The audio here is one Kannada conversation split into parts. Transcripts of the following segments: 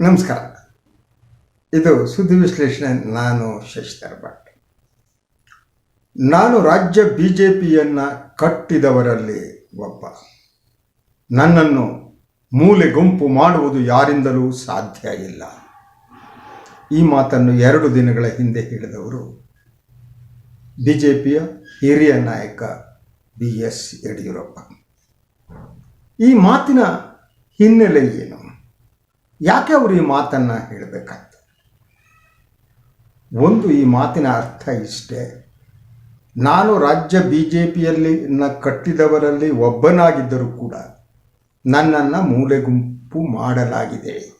ನಮಸ್ಕಾರ. ಇದು ಸುದ್ದಿ ವಿಶ್ಲೇಷಣೆ ನಾನು ಶಶಿಧರ್ ಭಟ್ ನಾನು ರಾಜ್ಯ ಬಿ ಜೆ ಪಿಯನ್ನು ಕಟ್ಟಿದವರಲ್ಲಿ ಒಬ್ಬ. ನನ್ನನ್ನು ಮೂಲೆ ಗುಂಪು ಮಾಡುವುದು ಯಾರಿಂದಲೂ ಸಾಧ್ಯ ಇಲ್ಲ. ಈ ಮಾತನ್ನು ಎರಡು ದಿನಗಳ ಹಿಂದೆ ಹೇಳಿದವರು ಬಿ ಜೆ ಪಿಯ ಹಿರಿಯ ನಾಯಕ ಬಿ ಎಸ್ ಯಡಿಯೂರಪ್ಪ. ಈ ಮಾತಿನ ಹಿನ್ನೆಲೆ ಏನು? ಯಾಕೆ ಅವರು ಈ ಮಾತನ್ನು ಹೇಳಬೇಕಾಗ್ತದೆ ಒಂದು ಈ ಮಾತಿನ ಅರ್ಥ ಇಷ್ಟೇ. ನಾನು ರಾಜ್ಯ ಬಿ ಜೆ ಪಿಯಲ್ಲಿ ಕಟ್ಟಿದವರಲ್ಲಿ ಒಬ್ಬನಾಗಿದ್ದರೂ ಕೂಡ ನನ್ನನ್ನು ಮೂಲೆಗುಂಪು ಮಾಡಲಾಗಿದೆ.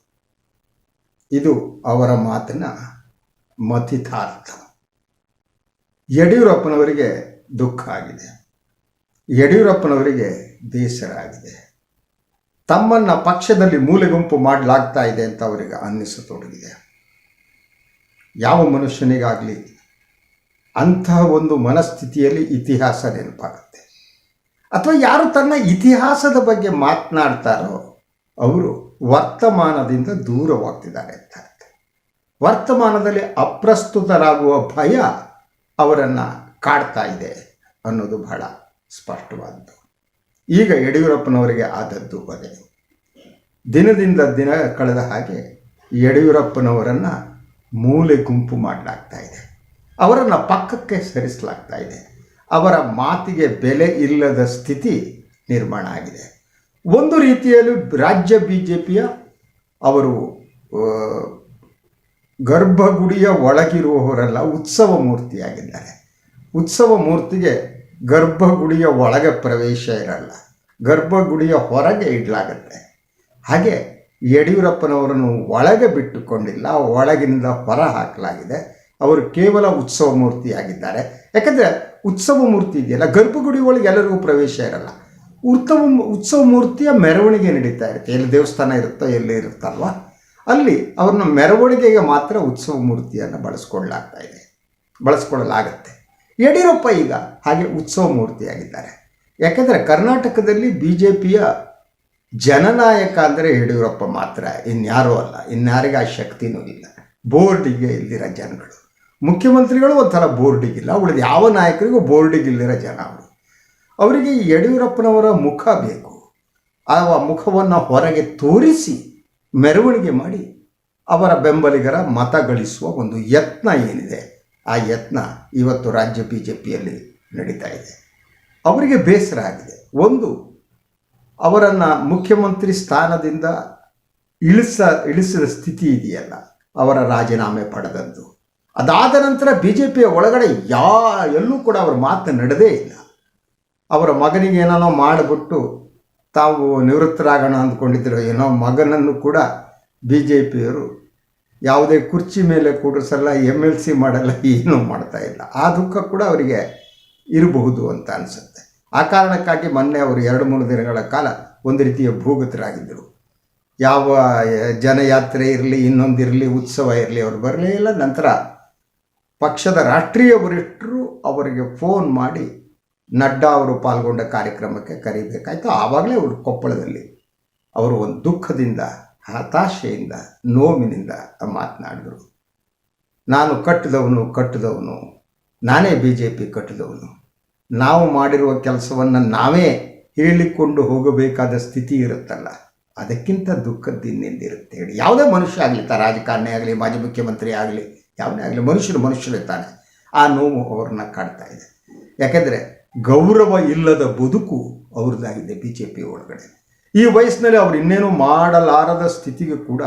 ಇದು ಅವರ ಮಾತಿನ ಮತಿತಾರ್ಥ ಯಡಿಯೂರಪ್ಪನವರಿಗೆ ದುಃಖ ಆಗಿದೆ. ಯಡಿಯೂರಪ್ಪನವರಿಗೆ ಬೇಸರ ಆಗಿದೆ. ತಮ್ಮನ್ನು ಪಕ್ಷದಲ್ಲಿ ಮೂಲೆಗುಂಪು ಮಾಡಲಾಗ್ತಾ ಇದೆ ಅಂತ ಅವರಿಗೆ ಅನ್ನಿಸತೊಡಗಿದೆ. ಯಾವ ಮನುಷ್ಯನಿಗಾಗಲಿ ಅಂತಹ ಒಂದು ಮನಸ್ಥಿತಿಯಲ್ಲಿ ಇತಿಹಾಸ ನೆನಪಾಗುತ್ತೆ. ಅಥವಾ ಯಾರು ತನ್ನ ಇತಿಹಾಸದ ಬಗ್ಗೆ ಮಾತನಾಡ್ತಾರೋ ಅವರು ವರ್ತಮಾನದಿಂದ ದೂರವಾಗ್ತಿದ್ದಾರೆ ಅಂತ ಅರ್ಥ. ವರ್ತಮಾನದಲ್ಲಿ ಅಪ್ರಸ್ತುತರಾಗುವ ಭಯ ಅವರನ್ನು ಕಾಡ್ತಾ ಇದೆ ಅನ್ನೋದು ಬಹಳ ಸ್ಪಷ್ಟವಾದ್ದು. ಈಗ ಯಡಿಯೂರಪ್ಪನವರಿಗೆ ಆದದ್ದು ಅದೇ. ದಿನದಿಂದ ದಿನ ಕಳೆದ ಹಾಗೆ ಯಡಿಯೂರಪ್ಪನವರನ್ನು ಮೂಲೆ ಗುಂಪು ಮಾಡಲಾಗ್ತಾ ಇದೆ. ಅವರನ್ನು ಪಕ್ಕಕ್ಕೆ ಸರಿಸಲಾಗ್ತಾ ಇದೆ. ಅವರ ಮಾತಿಗೆ ಬೆಲೆ ಇಲ್ಲದ ಸ್ಥಿತಿ ನಿರ್ಮಾಣ ಆಗಿದೆ. ಒಂದು ರೀತಿಯಲ್ಲಿ ರಾಜ್ಯ ಬಿ ಜೆ ಪಿಯ ಅವರು ಗರ್ಭಗುಡಿಯ ಒಳಗಿರುವವರೆಲ್ಲ ಉತ್ಸವ ಮೂರ್ತಿಯಾಗಿದ್ದಾರೆ. ಉತ್ಸವ ಮೂರ್ತಿಗೆ ಗರ್ಭಗುಡಿಯ ಒಳಗೆ ಪ್ರವೇಶ ಇರಲ್ಲ. ಗರ್ಭಗುಡಿಯ ಹೊರಗೆ ಇಡಲಾಗತ್ತೆ. ಹಾಗೆ ಯಡಿಯೂರಪ್ಪನವರನ್ನು ಒಳಗೆ ಬಿಟ್ಟುಕೊಂಡಿಲ್ಲ, ಒಳಗಿನಿಂದ ಹೊರ ಹಾಕಲಾಗಿದೆ. ಅವರು ಕೇವಲ ಉತ್ಸವ ಮೂರ್ತಿಯಾಗಿದ್ದಾರೆ. ಯಾಕಂದರೆ ಉತ್ಸವ ಮೂರ್ತಿ ಇದೆಯಲ್ಲ, ಗರ್ಭಗುಡಿ ಒಳಗೆ ಎಲ್ಲರಿಗೂ ಪ್ರವೇಶ ಇರಲ್ಲ. ಉತ್ಸವ ಉತ್ಸವ ಮೂರ್ತಿಯ ಮೆರವಣಿಗೆ ನಡೀತಾ ಇರುತ್ತೆ. ಎಲ್ಲಿ ದೇವಸ್ಥಾನ ಇರುತ್ತೋ ಎಲ್ಲಿ ಇರುತ್ತಲ್ವ? ಅಲ್ಲಿ ಅವ್ರನ್ನ ಮೆರವಣಿಗೆಗೆ ಮಾತ್ರ ಉತ್ಸವ ಮೂರ್ತಿಯನ್ನು ಬಳಸ್ಕೊಳ್ಳಲಾಗ್ತಾ ಇದೆ. ಬಳಸ್ಕೊಳ್ಳಲಾಗತ್ತೆ. ಯಡಿಯೂರಪ್ಪ ಈಗ ಹಾಗೆ ಉತ್ಸವ ಮೂರ್ತಿಯಾಗಿದ್ದಾರೆ. ಯಾಕೆಂದರೆ ಕರ್ನಾಟಕದಲ್ಲಿ ಬಿ ಜೆ ಪಿಯ ಜನನಾಯಕ ಅಂದರೆ ಯಡಿಯೂರಪ್ಪ ಮಾತ್ರ, ಇನ್ಯಾರೂ ಅಲ್ಲ, ಇನ್ಯಾರಿಗೆ ಆ ಶಕ್ತಿನೂ ಇಲ್ಲ. ಬೋರ್ಡಿಗೆ ಇಲ್ಲಿರೋ ಜನಗಳು. ಮುಖ್ಯಮಂತ್ರಿಗಳು ಒಂಥರ ಬೋರ್ಡಿಗಿಲ್ಲ ಉಳಿದ ಯಾವ ನಾಯಕರಿಗೂ ಬೋರ್ಡಿಗೆ ಇಲ್ಲಿರೋ ಜನ ಅವರು. ಅವರಿಗೆ ಯಡಿಯೂರಪ್ಪನವರ ಮುಖ ಬೇಕು. ಆ ಮುಖವನ್ನು ಹೊರಗೆ ತೋರಿಸಿ ಮೆರವಣಿಗೆ ಮಾಡಿ ಅವರ ಬೆಂಬಲಿಗರ ಮತ ಗಳಿಸುವ ಒಂದು ಯತ್ನ ಏನಿದೆ ಆ ಯತ್ನ ಇವತ್ತು ರಾಜ್ಯ ಬಿ ಜೆ ಪಿಯಲ್ಲಿ ನಡೀತಾ ಇದೆ. ಅವರಿಗೆ ಬೇಸರ ಆಗಿದೆ. ಒಂದು, ಅವರನ್ನು ಮುಖ್ಯಮಂತ್ರಿ ಸ್ಥಾನದಿಂದ ಇಳಿಸ, ಇಳಿಸಿದ ಸ್ಥಿತಿ ಇದೆಯಲ್ಲ, ಅವರ ರಾಜೀನಾಮೆ ಪಡೆದದ್ದು ಅದಾದ ನಂತರ ಬಿ ಜೆ ಪಿಯ ಒಳಗಡೆ ಯಾ, ಎಲ್ಲೂ ಕೂಡ ಅವರ ಮಾತು ನಡೆದೇ ಇಲ್ಲ. ಅವರ ಮಗನಿಗೆ ಏನೇನೋ ಮಾಡಿಬಿಟ್ಟು ತಾವು ನಿವೃತ್ತರಾಗೋಣ ಅಂದ್ಕೊಂಡಿದ್ದರು ಏನೋ ಮಗನನ್ನು ಕೂಡ ಬಿ ಜೆ ಪಿಯವರು ಯಾವುದೇ ಕುರ್ಚಿ ಮೇಲೆ ಕೂಡಿಸಲ್ಲ ಎಂ ಎಲ್ ಸಿ ಮಾಡಲ್ಲ, ಏನೂ ಮಾಡ್ತಾ ಇಲ್ಲ. ಆ ದುಃಖ ಕೂಡ ಅವರಿಗೆ ಇರಬಹುದು ಅಂತ ಅನಿಸುತ್ತೆ. ಆ ಕಾರಣಕ್ಕಾಗಿ ಮೊನ್ನೆ ಅವರು ಎರಡು, ಮೂರು ದಿನಗಳ ಕಾಲ ಒಂದು ರೀತಿಯ ಭೂಗತರಾಗಿದ್ದರು. ಯಾವ ಜನಯಾತ್ರೆ ಇರಲಿ ಇನ್ನೊಂದಿರಲಿ ಉತ್ಸವ ಇರಲಿ, ಅವರು ಬರಲೇ ಇಲ್ಲ. ನಂತರ ಪಕ್ಷದ ರಾಷ್ಟ್ರೀಯ ವರಿಷ್ಠರು ಅವರಿಗೆ ಫೋನ್ ಮಾಡಿ, ನಡ್ಡಾ ಅವರು ಪಾಲ್ಗೊಂಡ ಕಾರ್ಯಕ್ರಮಕ್ಕೆ ಕರೀಬೇಕಾಯಿತು. ಆವಾಗಲೇ ಅವರು ಕೊಪ್ಪಳದಲ್ಲಿ, ಅವರು ಒಂದು ದುಃಖದಿಂದ ಹತಾಶೆಯಿಂದ, ನೋವಿನಿಂದ ಮಾತನಾಡಿದರು. ನಾನು ಕಟ್ಟಿದವನು ಕಟ್ಟಿದವನು, ನಾನೇ ಬಿ ಜೆ ಪಿ ಕಟ್ಟಿದವನು. ನಾವು ಮಾಡಿರುವ ಕೆಲಸವನ್ನು ನಾವೇ ಹೇಳಿಕೊಂಡು ಹೋಗಬೇಕಾದ ಸ್ಥಿತಿ ಇರುತ್ತಲ್ಲ, ಅದಕ್ಕಿಂತ ದುಃಖದ್ದು ಇನ್ನೆಂದಿರುತ್ತೆ ಹೇಳಿ. ಯಾವುದೇ ಮನುಷ್ಯ ಆಗಲಿ, ತ ರಾಜಕಾರಣಿ ಆಗಲಿ, ಮಾಜಿ ಮುಖ್ಯಮಂತ್ರಿ ಆಗಲಿ ಯಾವುದೇ ಆಗಲಿ, ಮನುಷ್ಯರು ಮನುಷ್ಯರಿರ್ತಾನೆ ಆ ನೋವು ಅವ್ರನ್ನ ಕಾಡ್ತಾ ಇದೆ. ಯಾಕೆಂದರೆ ಗೌರವ ಇಲ್ಲದ ಬದುಕು ಅವ್ರದ್ದಾಗಿದೆ ಬಿ ಜೆ ಪಿ ಒಳಗಡೆ. ಈ ವಯಸ್ಸಿನಲ್ಲಿ ಅವರು ಇನ್ನೇನು ಮಾಡಲಾರದ ಸ್ಥಿತಿಗೆ ಕೂಡ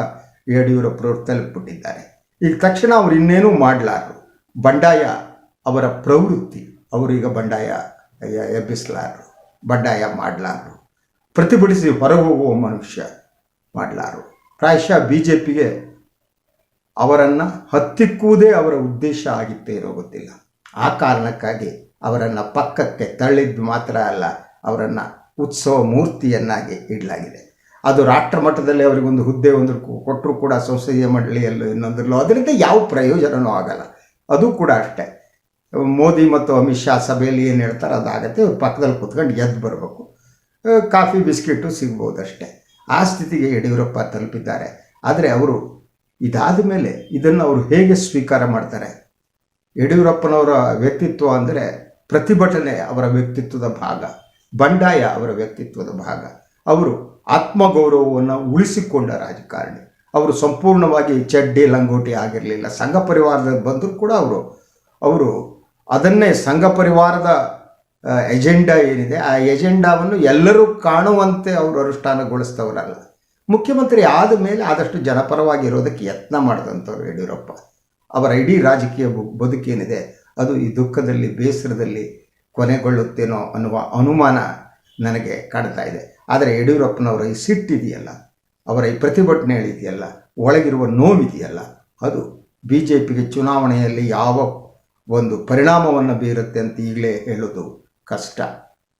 ಯಡಿಯೂರಪ್ಪರವರು ತಲುಪಿಬಿಟ್ಟಿದ್ದಾರೆ ಈಗ ತಕ್ಷಣ ಅವರು ಇನ್ನೇನು ಮಾಡಲಾರರು? ಬಂಡಾಯ ಅವರ ಪ್ರವೃತ್ತಿ, ಅವರೀಗ ಬಂಡಾಯ ಎಬ್ಬಿಸಲಾರರು, ಬಂಡಾಯ ಮಾಡಲಾರರು, ಪ್ರತಿಭಟಿಸಿ ಹೊರಹೋಗುವ ಮನುಷ್ಯ ಮಾಡಲಾರರು. ಪ್ರಾಯಶಃ ಬಿ ಜೆ ಪಿಗೆ ಅವರನ್ನು ಹತ್ತಿಕ್ಕುವುದೇ ಅವರ ಉದ್ದೇಶ ಆಗಿತ್ತೇ ಇರೋ ಗೊತ್ತಿಲ್ಲ. ಆ ಕಾರಣಕ್ಕಾಗಿ ಅವರನ್ನು ಪಕ್ಕಕ್ಕೆ ತಳ್ಳಿದ್ದು ಮಾತ್ರ ಅಲ್ಲ, ಅವರನ್ನು ಉತ್ಸವ ಮೂರ್ತಿಯನ್ನಾಗಿ ಇಡಲಾಗಿದೆ. ಅದು ರಾಷ್ಟ್ರ ಮಟ್ಟದಲ್ಲಿ ಅವರಿಗೊಂದು ಹುದ್ದೆ ಒಂದು ಕೊಟ್ಟರು ಕೂಡ ಸಂಸದೀಯ ಮಂಡಳಿಯಲ್ಲೂ ಇನ್ನೊಂದರಲ್ಲೂ, ಅದರಿಂದ ಯಾವ ಪ್ರಯೋಜನವೂ ಆಗಲ್ಲ. ಅದು ಕೂಡ ಅಷ್ಟೇ. ಮೋದಿ ಮತ್ತು ಅಮಿತ್ ಶಾ ಸಭೆಯಲ್ಲಿ ಏನು ಹೇಳ್ತಾರೆ ಅದಾಗತ್ತೆ ಅವ್ರು ಪಕ್ಕದಲ್ಲಿ ಕೂತ್ಕೊಂಡು ಎದ್ದು ಬರಬೇಕು. ಕಾಫಿ, ಬಿಸ್ಕೆಟು ಸಿಗ್ಬೋದಷ್ಟೇ. ಆ ಸ್ಥಿತಿಗೆ ಯಡಿಯೂರಪ್ಪ ತಲುಪಿದ್ದಾರೆ. ಆದರೆ ಅವರು ಇದಾದ ಮೇಲೆ ಇದನ್ನು ಅವರು ಹೇಗೆ ಸ್ವೀಕಾರ ಮಾಡ್ತಾರೆ? ಯಡಿಯೂರಪ್ಪನವರ ವ್ಯಕ್ತಿತ್ವ ಅಂದರೆ ಪ್ರತಿಭಟನೆ ಅವರ ವ್ಯಕ್ತಿತ್ವದ ಭಾಗ. ಬಂಡಾಯ ಅವರ ವ್ಯಕ್ತಿತ್ವದ ಭಾಗ. ಅವರು ಆತ್ಮಗೌರವವನ್ನು ಉಳಿಸಿಕೊಂಡ ರಾಜಕಾರಣಿ. ಅವರು ಸಂಪೂರ್ಣವಾಗಿ ಚಡ್ಡಿ, ಲಂಗೋಟಿ ಆಗಿರಲಿಲ್ಲ. ಸಂಘ ಪರಿವಾರದ ಬಂದರೂ ಕೂಡ ಅವರು. ಅವರು ಅದನ್ನೇ ಸಂಘ ಪರಿವಾರದ ಎಜೆಂಡಾ ಏನಿದೆ, ಆ ಎಜೆಂಡಾವನ್ನು ಎಲ್ಲರೂ ಕಾಣುವಂತೆ ಅವರು ಅನುಷ್ಠಾನಗೊಳಿಸ್ತವರಲ್ಲ ಮುಖ್ಯಮಂತ್ರಿ ಆದ ಮೇಲೆ ಆದಷ್ಟು ಜನಪರವಾಗಿರೋದಕ್ಕೆ ಯತ್ನ ಮಾಡಿದಂಥವ್ರು ಯಡಿಯೂರಪ್ಪ. ಅವರ ಇಡೀ ರಾಜಕೀಯ ಬದುಕೇನಿದೆ. ಅದು ಈ ದುಃಖದಲ್ಲಿ, ಬೇಸರದಲ್ಲಿ ಕೊನೆಗೊಳ್ಳುತ್ತೇನೋ ಅನ್ನುವ ಅನುಮಾನ ನನಗೆ ಕಾಡ್ತಾ ಇದೆ. ಆದರೆ ಯಡಿಯೂರಪ್ಪನವರ ಈ ಸಿಟ್ಟಿದೆಯಲ್ಲ, ಅವರ ಈ ಪ್ರತಿಭಟನೆಗಳಿದೆಯಲ್ಲ ಒಳಗಿರುವ ನೋವಿದೆಯಲ್ಲ, ಅದು ಬಿ ಜೆ ಪಿಗೆ ಚುನಾವಣೆಯಲ್ಲಿ ಯಾವ ಒಂದು ಪರಿಣಾಮವನ್ನು ಬೀರುತ್ತೆ ಅಂತ ಈಗಲೇ ಹೇಳೋದು ಕಷ್ಟ.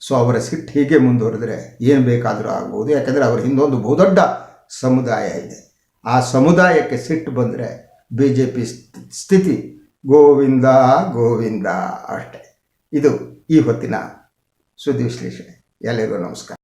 ಸೊ ಅವರ ಸಿಟ್ಟು ಹೀಗೆ ಮುಂದುವರೆದ್ರೆ ಏನು ಬೇಕಾದರೂ ಆಗ್ಬೋದು. ಯಾಕೆಂದರೆ ಅವರ ಹಿಂದೊಂದು ಬಹುದೊಡ್ಡ ಸಮುದಾಯ ಇದೆ. ಆ ಸಮುದಾಯಕ್ಕೆ ಸಿಟ್ಟು ಬಂದರೆ ಬಿ ಜೆ ಪಿ ಸ್ಥಿತಿ ಗೋವಿಂದ ಗೋವಿಂದ ಅಷ್ಟೆ. ಇದು ಈ ಹೊತ್ತಿನ ಸುದ್ದಿ ವಿಶ್ಲೇಷಣೆ ಎಲ್ಲರಿಗೂ ನಮಸ್ಕಾರ.